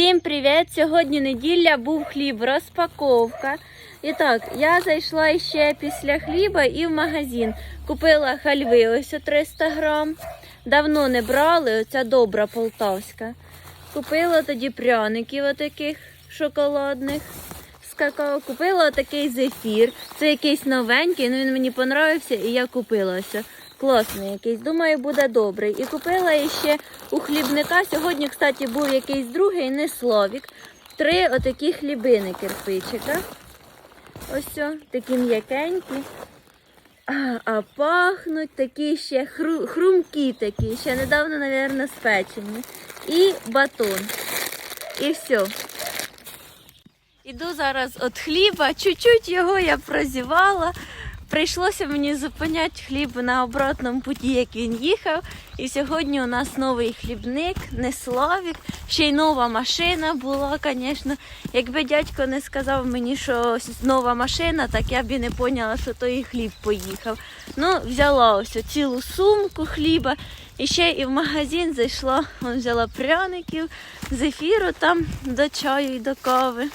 Всім привіт! Сьогодні неділя, був хліб, розпаковка. І так, я зайшла ще після хліба і в магазин. Купила хальви ось 300 грам. Давно не брали, оця добра полтавська. Купила тоді пряників отаких шоколадних з какао. Купила отакий зефір. Це якийсь новенький, ну він мені понравився і я купила ось. Класний якийсь, думаю, буде добрий. І купила ще у хлібника. Сьогодні, кстати, був якийсь другий, не Славік. Три отакі хлібини кирпичика. Ось о, такі м'якенькі. А, а пахнуть такі ще хру, хрумкі такі, ще недавно, мабуть, спечені. І батон. І все. Іду зараз від хліба, чуть-чуть його я прозівала. Прийшлося мені зупиняти хліб на обратному путі, як він їхав. І сьогодні у нас новий хлібник, не Славік. Ще й нова машина була, звісно. Якби дядько не сказав мені, що нова машина, так я б і не поняла, що то і хліб поїхав. Ну, взяла ось цілу сумку хліба. І ще і в магазин зайшла, взяла пряників, зефіру там до чаю і до кави.